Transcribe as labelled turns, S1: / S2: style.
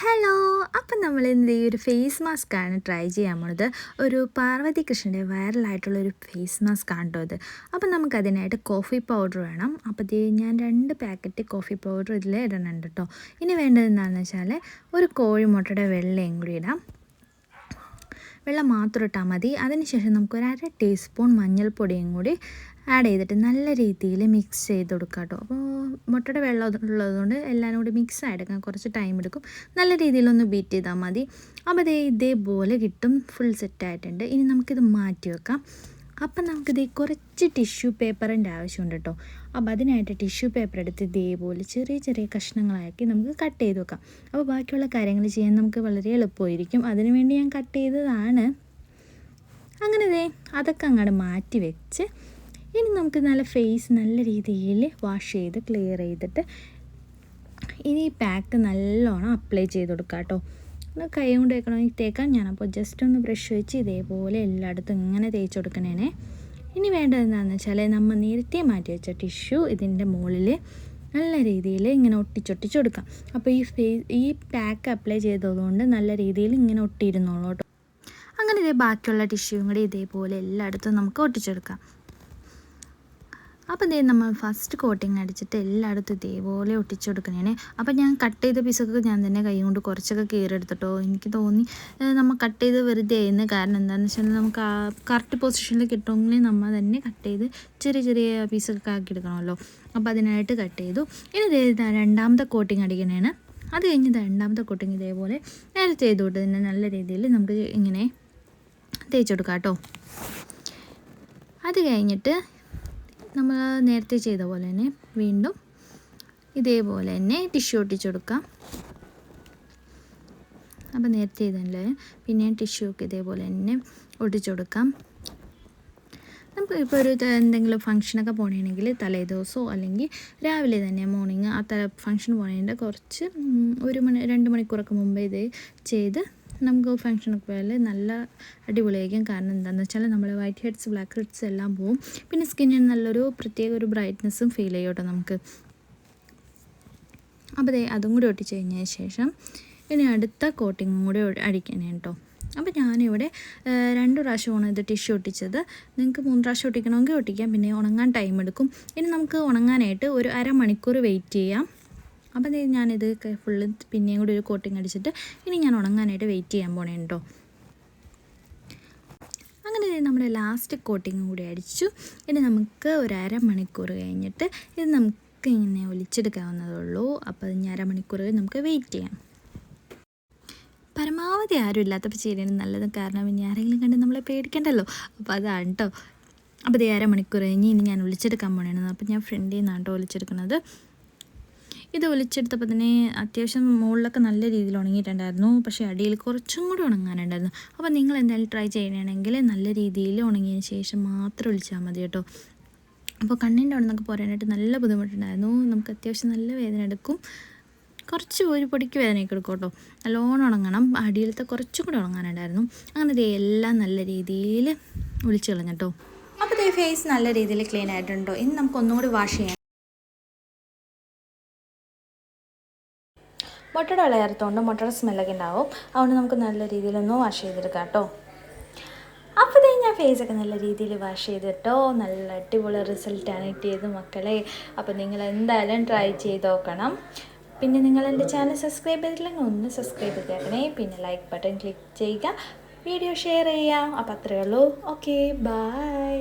S1: Hello അപ്പം നമ്മൾ ഇന്ന് ഈ ഒരു ഫേസ് മാസ്ക് ആണ് ട്രൈ ചെയ്യാൻ പോണത്. ഒരു പാർവതി കൃഷ്ണന്റെ വൈറലായിട്ടുള്ള ഒരു ഫേസ് മാസ്ക് ആണ് കേട്ടോ ഇത്. അപ്പം നമുക്കതിനായിട്ട് കോഫി പൗഡർ വേണം. അപ്പോൾ ഇത് ഞാൻ രണ്ട് പാക്കറ്റ് കോഫി പൗഡർ ഇതിൽ ഇടണുണ്ട് കേട്ടോ ഇനി വേണ്ടത് എന്താണെന്ന് വെച്ചാൽ ഒരു കോഴിമുട്ടയുടെ വെള്ളയും കൂടി ഇടാം. വെള്ളം മാത്രം ഇട്ടാൽ മതി. അതിനുശേഷം നമുക്കൊരു അര ടീസ്പൂൺ മഞ്ഞൾപ്പൊടിയും കൂടി ആഡ് ചെയ്തിട്ട് നല്ല രീതിയിൽ മിക്സ് ചെയ്ത് കൊടുക്കുക കേട്ടോ അപ്പോൾ മുട്ടയുടെ വെള്ളം ഉള്ളതുകൊണ്ട് എല്ലാവരും കൂടി മിക്സ് ആയെടുക്കാൻ കുറച്ച് ടൈം എടുക്കും. നല്ല രീതിയിലൊന്ന് ബീറ്റ് ചെയ്താൽ മതി. അപ്പോൾ അതേ ഇതേപോലെ കിട്ടും. ഫുൾ സെറ്റായിട്ടുണ്ട് ഇനി നമുക്കിത് മാറ്റി വെക്കാം. അപ്പം നമുക്കിത് കുറച്ച് ടിഷ്യൂ പേപ്പറിന്റെ ആവശ്യമുണ്ട് കേട്ടോ അപ്പോൾ അതിനായിട്ട് ടിഷ്യൂ പേപ്പർ എടുത്ത് ഇതേപോലെ ചെറിയ ചെറിയ കഷ്ണങ്ങളാക്കി നമുക്ക് കട്ട് ചെയ്ത് വെക്കാം. അപ്പോൾ ബാക്കിയുള്ള കാര്യങ്ങൾ ചെയ്യാൻ നമുക്ക് വളരെ എളുപ്പമായിരിക്കും. അതിനുവേണ്ടി ഞാൻ കട്ട് ചെയ്തതാണ്. അങ്ങനെ ദേ അതൊക്കെ അങ്ങോട്ട് മാറ്റി വെച്ച് ഇനി നമുക്ക് നല്ല ഫേസ് നല്ല രീതിയിൽ വാഷ് ചെയ്ത് ക്ലിയർ ചെയ്തിട്ട് ഇനി ഈ പാക്ക് നല്ലോണം അപ്ലൈ ചെയ്ത് കൊടുക്കാം കേട്ടോ കൈ കൊണ്ട് തേക്കണമെങ്കിൽ തേക്കാം ഞാനപ്പോൾ ജസ്റ്റ് ഒന്ന് ബ്രഷ് വെച്ച് ഇതേപോലെ എല്ലായിടത്തും ഇങ്ങനെ തേച്ച് കൊടുക്കണേനെ. ഇനി വേണ്ടത് എന്താണെന്ന് വെച്ചാൽ നമ്മൾ നേരത്തെ മാറ്റി വെച്ച ടിഷ്യൂ ഇതിന്റെ മുകളിൽ നല്ല രീതിയിൽ ഇങ്ങനെ ഒട്ടിച്ചൊട്ടിച്ച് കൊടുക്കാം. അപ്പോൾ ഈ ഫേസ് ഈ പാക്ക് അപ്ലൈ ചെയ്തതുകൊണ്ട് നല്ല രീതിയിൽ ഇങ്ങനെ ഒട്ടിയിരുന്നോളൂ കേട്ടോ അങ്ങനെ ഇതേ ബാക്കിയുള്ള ടിഷ്യൂവും കൂടി ഇതേപോലെ എല്ലായിടത്തും നമുക്ക് ഒട്ടിച്ചെടുക്കാം. അപ്പോൾ ദേ നമ്മൾ ഫസ്റ്റ് കോട്ടിങ് അടിച്ചിട്ട് എല്ലായിടത്തും ഇതേപോലെ ഒട്ടിച്ചു കൊടുക്കണേ അപ്പോൾ ഞാൻ കട്ട് ചെയ്ത പീസൊക്കെ ഞാൻ തന്നെ കൈ കൊണ്ട് കുറച്ചൊക്കെ കീറെടുത്തിട്ടോ എനിക്ക് തോന്നി നമ്മൾ കട്ട് ചെയ്ത് വെറുതെ ആയിരുന്നു. കാരണം എന്താണെന്ന് വെച്ചാൽ നമുക്ക് ആ കറക്റ്റ് പൊസിഷനിൽ കിട്ടുമെങ്കിൽ നമ്മൾ തന്നെ കട്ട് ചെയ്ത് ചെറിയ ചെറിയ പീസൊക്കെ ആക്കി എടുക്കണമല്ലോ. അപ്പോൾ അതിനായിട്ട് കട്ട് ചെയ്തു. ഇനി രണ്ടാമത്തെ കോട്ടിങ് അടിക്കണേണ്. അത് കഴിഞ്ഞ് രണ്ടാമത്തെ കോട്ടിങ് ഇതേപോലെ നേരെ ചെയ്തു ചെയ്തുകൊണ്ട് തന്നെ നല്ല രീതിയിൽ നമുക്ക് ഇങ്ങനെ തേച്ചെടുക്കാം കേട്ടോ അത് കഴിഞ്ഞിട്ട് നമ്മൾ നേരത്തെ ചെയ്ത പോലെ തന്നെ വീണ്ടും ഇതേപോലെ തന്നെ ടിഷ്യൂ ഒട്ടിച്ചു കൊടുക്കാം. അപ്പോൾ നേരത്തെ ചെയ്തല്ലേ? പിന്നെ ടിഷ്യൂ ഒക്കെ ഇതേപോലെ തന്നെ ഒട്ടിച്ചു കൊടുക്കാം. നമുക്ക് ഇപ്പോൾ ഒരു എന്തെങ്കിലും ഫംഗ്ഷനൊക്കെ പോകണമെങ്കിൽ തലേ ദിവസമോ അല്ലെങ്കിൽ രാവിലെ തന്നെ മോർണിംഗ് ആ തല ഫംഗ്ഷൻ പോകണതിന്റെ കുറച്ച് ഒരു മണി രണ്ട് മണിക്കൂറൊക്കെ മുമ്പേ ഇത് ചെയ്ത് നമുക്ക് ഫംഗ്ഷനൊക്കെ പോയാൽ നല്ല അടിപൊളിയായിരിക്കും. കാരണം എന്താണെന്ന് വെച്ചാൽ നമ്മൾ വൈറ്റ് ഹെഡ്സ് ബ്ലാക്ക് ഹെഡ്സ് എല്ലാം പോവും. പിന്നെ സ്കിന്നിന് നല്ലൊരു പ്രത്യേക ഒരു ബ്രൈറ്റ്നെസ്സും ഫീൽ ചെയ്യും കേട്ടോ നമുക്ക്. അപ്പോൾ ദേ അതും കൂടി ഒട്ടിച്ച് കഴിഞ്ഞതിന് ശേഷം ഇനി അടുത്ത കോട്ടിങ്ങും കൂടി അടിക്കണേ കേട്ടോ അപ്പോൾ ഞാനിവിടെ രണ്ട് പ്രാവശ്യമാണ് ഇത് ടിഷ്യൂ ഒട്ടിച്ചത്. നിങ്ങൾക്ക് മൂന്ന് പ്രാവശ്യം ഒട്ടിക്കണമെങ്കിൽ ഒട്ടിക്കാം. പിന്നെ ഉണങ്ങാൻ ടൈം എടുക്കും. ഇനി നമുക്ക് ഉണങ്ങാനായിട്ട് ഒരു അരമണിക്കൂർ വെയിറ്റ് ചെയ്യാം. അപ്പം ഞാനിത് ഫുള്ള് പിന്നെയും കൂടി ഒരു കോട്ടിങ് അടിച്ചിട്ട് ഇനി ഞാൻ ഉണങ്ങാനായിട്ട് വെയിറ്റ് ചെയ്യാൻ പോണേ കേട്ടോ അങ്ങനെ നമ്മുടെ ലാസ്റ്റ് കോട്ടിങ് കൂടി അടിച്ചു. ഇനി നമുക്ക് ഒരു അരമണിക്കൂർ കഴിഞ്ഞിട്ട് ഇത് നമുക്ക് ഇങ്ങനെ ഒലിച്ചെടുക്കാവുന്നതുള്ളൂ അപ്പോൾ ഇനി അരമണിക്കൂർ നമുക്ക് വെയിറ്റ് ചെയ്യാം. പരമാവധി ആരും ഇല്ലാത്തപ്പോൾ ചെയ്യണത് നല്ലത് കാരണം ഇനി ആരെങ്കിലും കണ്ട് നമ്മളെ പേടിക്കണ്ടല്ലോ. അപ്പോൾ അതാണ് കേട്ടോ അപ്പോൾ ഇത് അരമണിക്കൂർ കഴിഞ്ഞ് ഇനി ഞാൻ ഒളിച്ചെടുക്കാൻ പോണേണ്. അപ്പോൾ ഞാൻ ഫ്രണ്ടിൽ നിന്നാണ് കേട്ടോ ഒളിച്ചെടുക്കുന്നത് ഇത് ഒലിച്ചെടുത്തപ്പോൾ തന്നെ അത്യാവശ്യം മുകളിലൊക്കെ നല്ല രീതിയിൽ ഉണങ്ങിയിട്ടുണ്ടായിരുന്നു. പക്ഷേ അടിയിൽ കുറച്ചും കൂടി ഉണങ്ങാനുണ്ടായിരുന്നു. അപ്പോൾ നിങ്ങൾ എന്തായാലും ട്രൈ ചെയ്യണമെങ്കിൽ നല്ല രീതിയിൽ ഉണങ്ങിയതിന് ശേഷം മാത്രം ഒളിച്ചാൽ മതി കേട്ടോ. അപ്പോൾ കണ്ണിന്റെ അവിടെ നിന്നൊക്കെ പോരാനായിട്ട് നല്ല ബുദ്ധിമുട്ടുണ്ടായിരുന്നു. നമുക്ക് അത്യാവശ്യം നല്ല വേദന എടുക്കും. കുറച്ച് ഒരു പൊടിക്ക് വേദനയൊക്കെ എടുക്കും കേട്ടോ. നല്ലോണം ഉണങ്ങണം. അടിയിലത്തെ കുറച്ചും കൂടി ഉണങ്ങാനുണ്ടായിരുന്നു. അങ്ങനെ ഇത് എല്ലാം നല്ല രീതിയിൽ ഒളിച്ചു കളഞ്ഞു കേട്ടോ. അപ്പോൾ ഇതേ ഫേസ് നല്ല രീതിയിൽ ക്ലീൻ ആയിട്ടുണ്ടോ? ഇനി നമുക്ക് ഒന്നുകൂടി വാഷ് ചെയ്യാം. മുട്ടയുടെ ഇളയർത്തുകൊണ്ട് മുട്ടയുടെ സ്മെല്ലൊക്കെ ഉണ്ടാവും അതുകൊണ്ട് നമുക്ക് നല്ല രീതിയിലൊന്ന് വാഷ് ചെയ്തെടുക്കാം കേട്ടോ. അപ്പോൾ ഇതേ ഞാൻ ഫേസൊക്കെ നല്ല രീതിയിൽ വാഷ് ചെയ്തിട്ടോ നല്ല അടിപൊളി റിസൾട്ടാണ് കിട്ടിയത് മക്കളെ. അപ്പോൾ നിങ്ങൾ എന്തായാലും ട്രൈ ചെയ്ത് നോക്കണം. പിന്നെ നിങ്ങൾ എന്റെ ചാനൽ സബ്സ്ക്രൈബ് ചെയ്തില്ലെങ്കിൽ ഒന്ന് സബ്സ്ക്രൈബ് ചെയ്തേക്കണേ. പിന്നെ ലൈക്ക് ബട്ടൺ ക്ലിക്ക് ചെയ്യുക. വീഡിയോ ഷെയർ ചെയ്യുക അപ്പോൾ അത്രയേ ഉള്ളൂ. Okay bye